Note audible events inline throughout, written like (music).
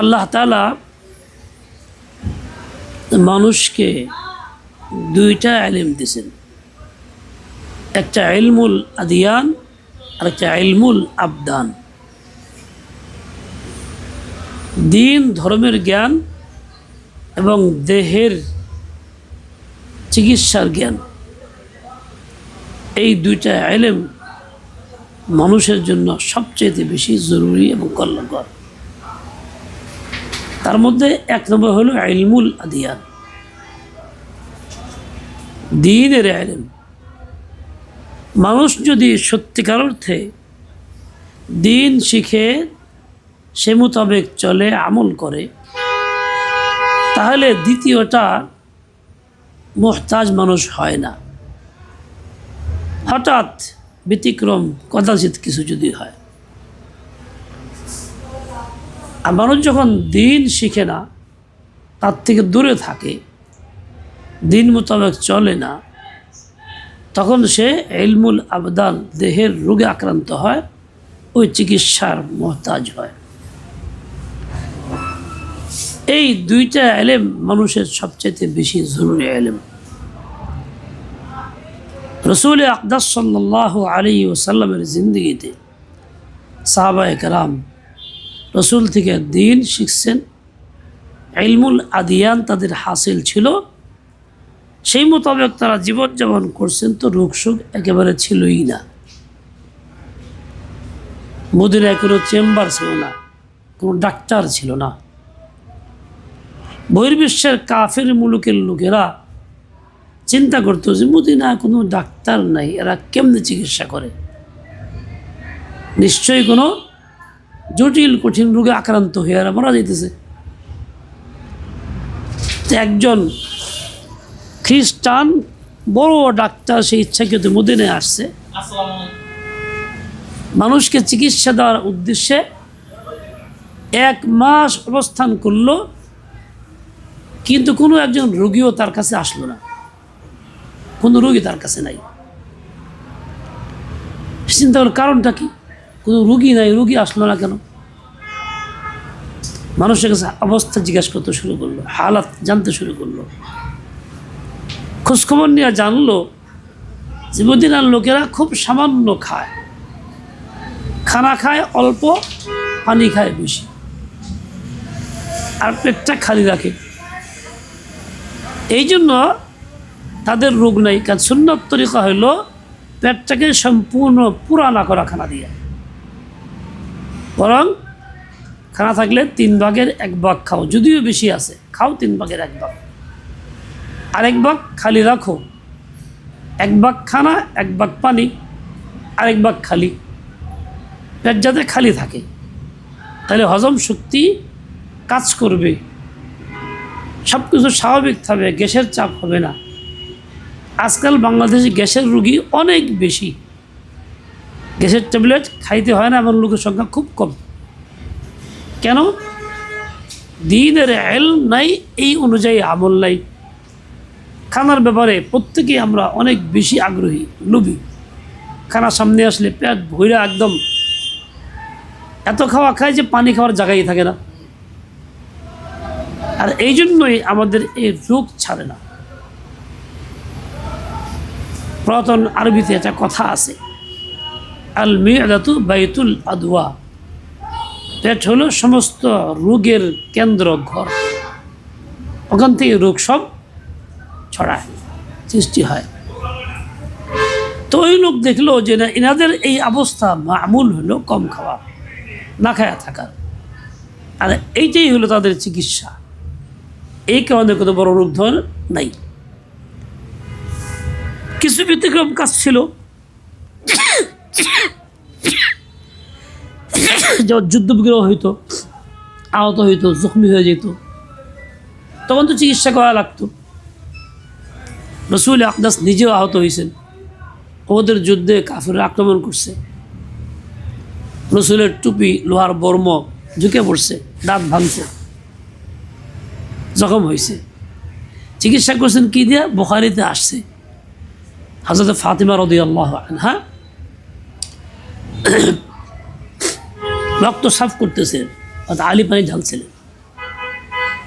আল্লাহ তালা মানুষকে দুইটা এলিম দিছেন একটা ইলমুল আদিয়ান আর একটা ইলমুল আবদান। দিন, ধর্মের জ্ঞান এবং দেহের চিকিৎসার জ্ঞান। এই দুইটা এলেম মানুষের জন্য সবচেয়ে বেশি জরুরি এবং কল্যাণকর। তার মধ্যে এক নম্বর হলো ইলমুল আদিয়ান। দিনের আলেম। মানুষ যদি সত্যিকার অর্থে দিন শিখে, সে মোতাবেক চলে, আমল করে, তাহলে দ্বিতীয়টা মোহতাজ মানুষ হয় না। হঠাৎ ব্যতিক্রম, কদাচিৎ কিছু যদি হয়। আর মানুষ যখন দিন শিখে না, তার থেকে দূরে থাকে, দিন মোতাবেক চলে না, তখন সে এলমুল আবদান দেহের রোগে আক্রান্ত হয়, ওই চিকিৎসার মহতাজ হয়। এই দুইটা এলেম মানুষের সবচেয়ে বেশি জরুরি এলেম। রসুল আকদাস সাল্লাহ আলী ওসাল্লামের জিন্দগিতে সাহাবা একরাম রসুল থেকে দিন শিখছেন। ইলমুল আদিয়ান তাদের হাসিল ছিল। সেই মোতাবেক তারা জীবনযাপন করছেন তো রোগ সুখ একেবারে ছিলই না। মদিনায় কোনো চেম্বার ছিল না, কোনো ডাক্তার ছিল না। বহির্বিশ্বের কাফের মুলুকের লোকেরা চিন্তা করতো যে মদিনা কোনো ডাক্তার নাই, এরা কেমনে চিকিৎসা করে? নিশ্চয়ই কোনো জটিল, কঠিন রোগে আক্রান্ত হয়ে এরা মারা যাইতেছে। তো একজন খ্রিস্টান, বড় ডাক্তার সেই ইচ্ছাকৃত মদিনায় আসছে। মানুষকে চিকিৎসা দেওয়ার উদ্দেশ্যে এক মাস অবস্থান করল, কিন্তু কোনো একজন রোগীও তার কাছে আসলো না। কোনো রোগী তার কাছে নাই। চিন্তা করার কারণটা কি? কোনো রুগী নাই রুগী আসলো না কেন? মানুষের কাছে অবস্থা জিজ্ঞাসা করতে শুরু করল, হালাত জানতে শুরু করল। খোঁজখবর নিয়ে জানলো যে মদিনার লোকেরা খুব সামান্য খায়। খানা খায়, অল্প পানি খায় বেশি। আর পেটটা খালি রাখে। এই জন্য তাদের রোগ নেই, কারণ সুন্নত তরিকা হইল পেটটাকে সম্পূর্ণ পুরা না করা খানা দিয়ে। বরং খানা থাকলে তিন ভাগের এক ভাগ খাও, যদিও বেশি আছে। খাও তিন ভাগের এক ভাগ। আরেক ভাগ খালি রাখো। এক ভাগ খানা, এক ভাগ পানি, আরেক ভাগ খালি। পেট যাতে খালি থাকে। তাহলে হজম শক্তি কাজ করবে। সব কিছু স্বাভাবিক থাকবে, গ্যাসের চাপ হবে না। আজকাল বাংলাদেশে গ্যাসের রুগী অনেক বেশি। গ্যাসের ট্যাবলেট খাইতে হয় না এমন লোকের সংখ্যা খুব কম। কেন? দিনের এল নাই, এই অনুযায়ী আমল নাই। খানার ব্যাপারে প্রত্যেকেই আমরা অনেক বেশি আগ্রহী লুবি খানা সামনে আসলে পেট ভৈরা একদম এত খাওয়া খায় যে পানি খাওয়ার জায়গায় থাকে না। আর এই জন্যই আমাদের এই রোগ ছাড়ে না। পুরাতন আরবিতে একটা কথা আছে আল মিয়াদাতু বাইতুল আদওয়া। পেট হলো সমস্ত রোগের কেন্দ্র, ঘর। ওখান থেকে রোগ সব ছড়ায়, সৃষ্টি হয়। তো ওই লোক দেখল যে না, এনাদের এই অবস্থা মামুল হলো কম খাওয়া, না খায়া থাকা। আর এইটাই হলো তাদের চিকিৎসা। এই কারণে কোনো বড় রোগ ধর নাই। কিছু ব্যতিক্রম কাজ ছিল। যখন যুদ্ধ বিগ্রহ হইতো, আহত হইতো, জখমি হয়ে যেত। তখন তো চিকিৎসা করা লাগতো। রসুল আকদাস নিজেও আহত হয়েছেন ওদের যুদ্ধে কাফের আক্রমণ করছে। রসুলের টুপি, লোহার বর্ম ঝুঁকে পড়ছে, দাঁত ভাঙছে, জখম হয়েছে চিকিৎসা করছেন কি দিয়া? বোখারিতে আসছে। হাজরত ফাতিমা রদি আল্লাহ হ্যাঁ (coughs) রক্ত সাফ করতেছে, অর্থাৎ আলি পানি ঢালছিলেন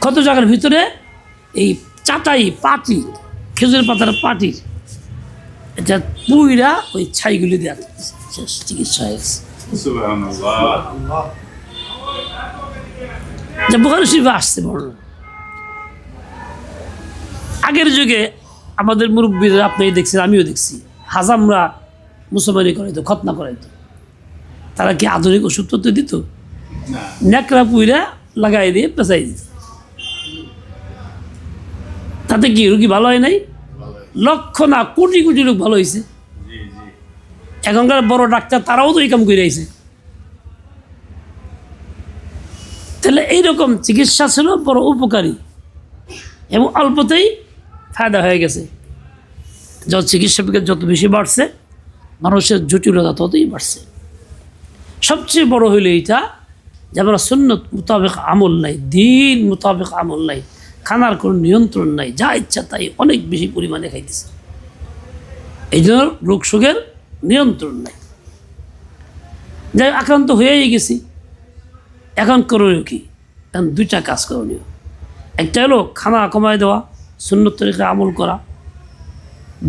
ক্ষত জায়গার ভিতরে এই চাটাই পাটি খেজুরের পাতার পাটি এটা পুইরা ওই ছাইগুলি দেওয়া চিকিৎসা হয়েছে যে বোখারি আসছে বর্ণনা আগের যুগে আমাদের মুরব্বীরা আপনি দেখছেন, আমিও দেখছি। হাজামরা মুসলমানি করাইতো খতনা করাইতো। তারা কি আধুনিক ওষুধ তো দিত? ন্যাকড়া পুইরা লাগাই দিয়ে পেঁচাই দিত। তাতে কি রুগী ভালো হয় নাই? লক্ষ না কোটি কোটি লোক ভালো হয়েছে এখনকার বড় ডাক্তার তারাও তো এই কাম করে আছে তাহলে এইরকম চিকিৎসা ছিল বড় উপকারী এবং অল্পতেই ফায়দা হয়ে গেছে। যত চিকিৎসা বিজ্ঞান যত বেশি বাড়ছে মানুষের জটিলতা ততই বাড়ছে। সবচেয়ে বড় হইল এইটা যে আমরা সুন্নত মোতাবেক আমল নাই, দিন মোতাবেক আমল নাই, খানার কোনো নিয়ন্ত্রণ নাই, যা ইচ্ছা তাই অনেক বেশি পরিমাণে খাইতেছে। এই জন্য রোগ শোকের নিয়ন্ত্রণ নাই। যাই আক্রান্ত হয়েই গেছি। এখন করণীয় কি? এখন দুইটা কাজ করণীয়। একটা হলো খানা কমায় দেওয়া, সুন্নত তরিকা আমল করা,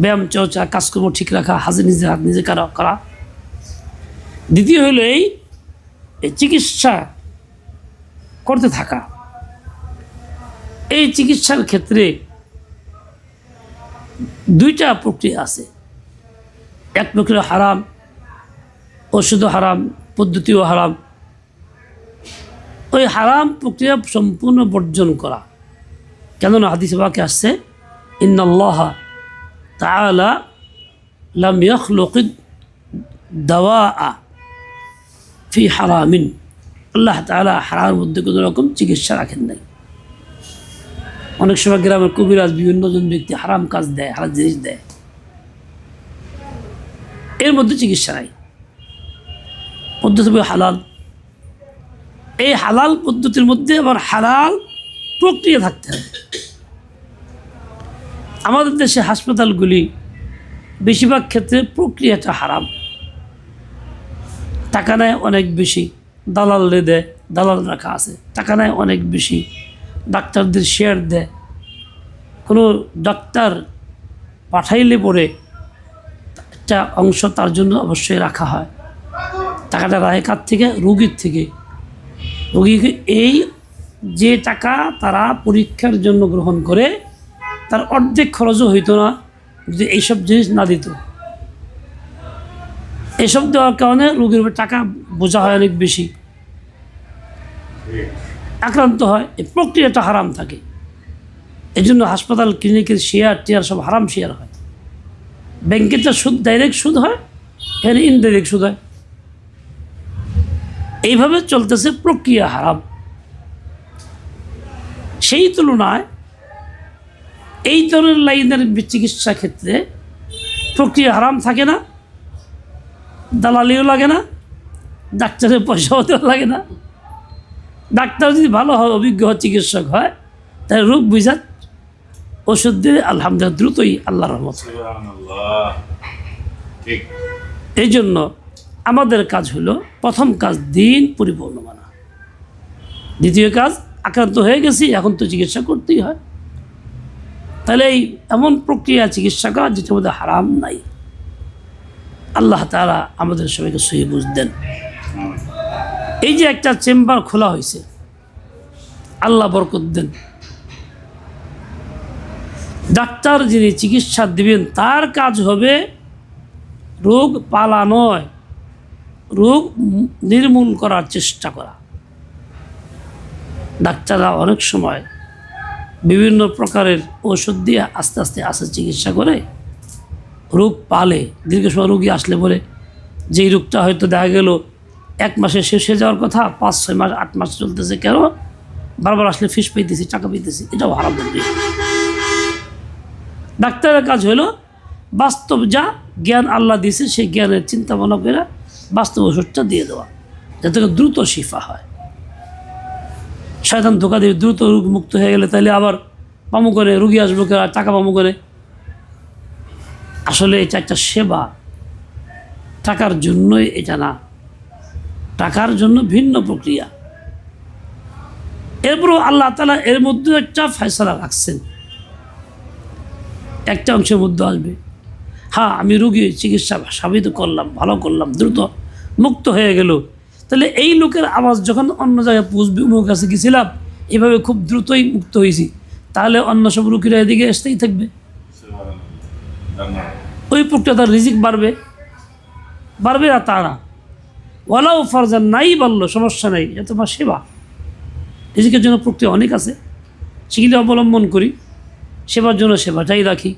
ব্যায়াম চর্চা, কাজকর্ম ঠিক রাখা হাজির নিজের হাত নিজে করা দ্বিতীয় হলো এই চিকিৎসা করতে থাকা। এই চিকিৎসার ক্ষেত্রে দুইটা প্রক্রিয়া আছে। এক প্রক্রিয়া হারাম, ওষুধও হারাম, পদ্ধতিও হারাম। ওই হারাম প্রক্রিয়া সম্পূর্ণ বর্জন করা। কেননা হাদিস বাকে আসছে, ইন্নাল্লাহ তাআলা লাম ইয়াখলুক দাওয়া ফি হারামিন। আল্লাহ তাআলা হারার মধ্যে কোনো রকম চিকিৎসা রাখেন নাই। অনেক সময় গ্রামের কবিরাজ বিভিন্ন জন ব্যক্তি হারাম কাজ দেয়, হারাম জিনিস দেয়। এর মধ্যে চিকিৎসা নাই। পদ্ধতি হালাল। এই হালাল পদ্ধতির মধ্যে আবার হালাল প্রক্রিয়া থাকতে হবে। আমাদের দেশে হাসপাতালগুলি বেশিরভাগ ক্ষেত্রে প্রক্রিয়াটা হারাম। টাকা নেয় অনেক বেশি। দালাল দেয়, দালাল রাখা আছে। টাকা নেয় অনেক বেশি। ডাক্তারদের শেয়ার দেয়। কোনো ডাক্তার পাঠাইলে পরে একটা অংশ তার জন্য অবশ্যই রাখা হয়। টাকাটা রায় কার থেকে, রুগীর থেকে। রুগীকে এই যে টাকা তারা পরীক্ষার জন্য গ্রহণ করে, তার অর্ধেক খরচও হইতো না। যদি এইসব জিনিস না দিত। এসব দেওয়ার কারণে রুগীর উপর টাকা বোঝা হয় অনেক বেশি। আক্রান্ত হয়, এই প্রক্রিয়াটা হারাম থাকে। এই জন্য হাসপাতাল ক্লিনিকের শেয়ার টেয়ার সব হারাম শেয়ার হয়। ব্যাংকের যা সুদ ডাইরেক্ট সুদ হয়, এখানে ইনডাইরেক্ট সুদ হয়। এইভাবে চলতেছে, প্রক্রিয়া হারাম। সেই তুলনায় এই ধরনের লাইনের চিকিৎসা ক্ষেত্রে প্রক্রিয়া হারাম থাকে না। দালালিও লাগে না ডাক্তারের পয়সাও তো লাগে না। ডাক্তার যদি ভালো হয় অভিজ্ঞ চিকিৎসক হয় তাহলে রোগ বুঝার ওষুধ দিলে আলহামদুলিল্লাহ দ্রুতই আল্লাহ রহমত এই জন্য আমাদের কাজ হলো প্রথম কাজ দিন পরিপূর্ণ মানা। দ্বিতীয় কাজ আক্রান্ত হয়ে গেছি এখন তো চিকিৎসা করতেই হয়। তাহলে এই এমন প্রক্রিয়া চিকিৎসা করা যেটা মধ্যে হারাম নাই। আল্লাহ তারা আমাদের সবাইকে সহি বুঝ দেন। এই যে একটা চেম্বার খোলা হয়েছে, আল্লাহ বরকত দেন। ডাক্তার যিনি চিকিৎসা দিবেন, তার কাজ হবে রোগ পালা নয়, রোগ নির্মূল করার চেষ্টা করা। ডাক্তাররা অনেক সময় বিভিন্ন প্রকারের ওষুধ দিয়ে আস্তে আস্তে আস্তে চিকিৎসা করে রোগ পালে, দীর্ঘ সময় রোগী আসলে পরে যেই রোগটা হয়তো দেখা গেল, এক মাসে শেষ হয়ে যাওয়ার কথা, পাঁচ, ছয় মাস, আট মাস চলতেছে, কেন? বারবার আসলে ফিস পাইতেছি, টাকা পাইতেছি, এটাও হারাম ডাক্তারের কাজ হলো, বাস্তব যা জ্ঞান আল্লাহ দিয়েছে, সেই জ্ঞানের চিন্তা ভাবনা করে বাস্তব ওষুধটা দিয়ে দেওয়া, যাতে দ্রুত শিফা হয়। শয়তান ধোকা দিয়ে দ্রুত রোগ মুক্ত হয়ে গেলে তাহলে আবার পামু করে রুগী আসব টাকা পামু করে আসলে এটা একটা সেবা। টাকার জন্যই এটা না। টাকার জন্য ভিন্ন প্রক্রিয়া। এরপরও আল্লাহ তালা এর মধ্যে একটা ফয়সলা রাখছেন। একটা অংশের মধ্যে আসবে। হ্যাঁ আমি রুগী, চিকিৎসা সাবিত করলাম, ভালো করলাম, দ্রুত মুক্ত হয়ে গেল। তাহলে এই লোকের আওয়াজ যখন অন্য জায়গায় পুষবি উমুক কাছে গেছিলাম, এভাবে খুব দ্রুতই মুক্ত হয়েছি। তাহলে অন্য সব রুগীরা এদিকে আসতেই থাকবে। ওই তার রিজিক বাড়বে বাড়বে না তা না। ওয়ালাও ফারজান নাই বলল, সমস্যা নাই, এ তোমার সেবা। রিজিকের জন্য প্রক্রিয়া অনেক আছে, সেগুলি অবলম্বন করি, সেবার জন্য সেবাটাই রাখি।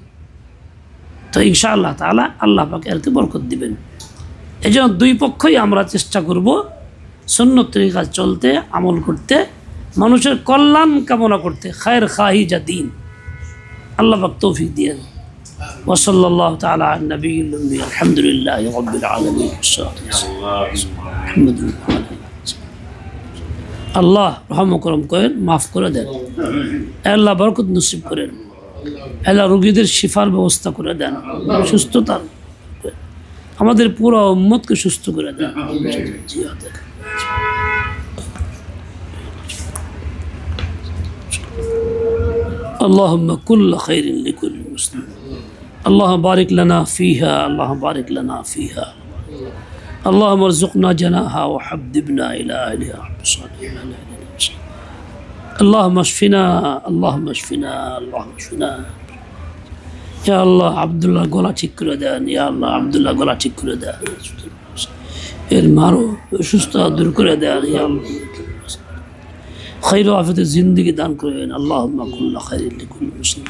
তো ইনশাআল্লাহ তালা আল্লাহ পাকে এতে বরকত দিবেন। এই জন্য দুই পক্ষই আমরা চেষ্টা করব সুন্নত তরিকা চলতে, আমল করতে, মানুষের কল্যাণ কামনা করতে, খায়ের খাহি যা দিন। আল্লাহ পাক তৌফিক দিয়ে। وصلى الله تعالى على النبي الأمي الحمد لله رب العالمين والصلاة والسلام اللهم محمد وعلى آله আল্লাহ রহম করম করেন মাফ করে দেন আল্লাহ বরকত নসিব করেন আল্লাহ রোগীদের শিফার ব্যবস্থা করে দেন সুস্থতার আমাদের পুরো উম্মতকে সুস্থ করে দেন জিয়া দেন। اللهم كل خير لكل مسلم اللهم بارك لنا فيها اللهم بارك لنا فيها اللهم ارزقنا جناها وحببنا إلى أهلها رب الصالحين على أهلنا وصحبه. اللهم اشفنا اللهم اشفنا اللهم اشفنا يا الله عبد الله গলা ঠিক করে দেন ইয়া আল্লাহ আব্দুল্লাহ গলা ঠিক করে দেন এর মারো সুস্থ দূর করে দেন ইয়া আল্লাহ خير وعافية الزندگی دان করেন اللهم كل خير لكل مسلم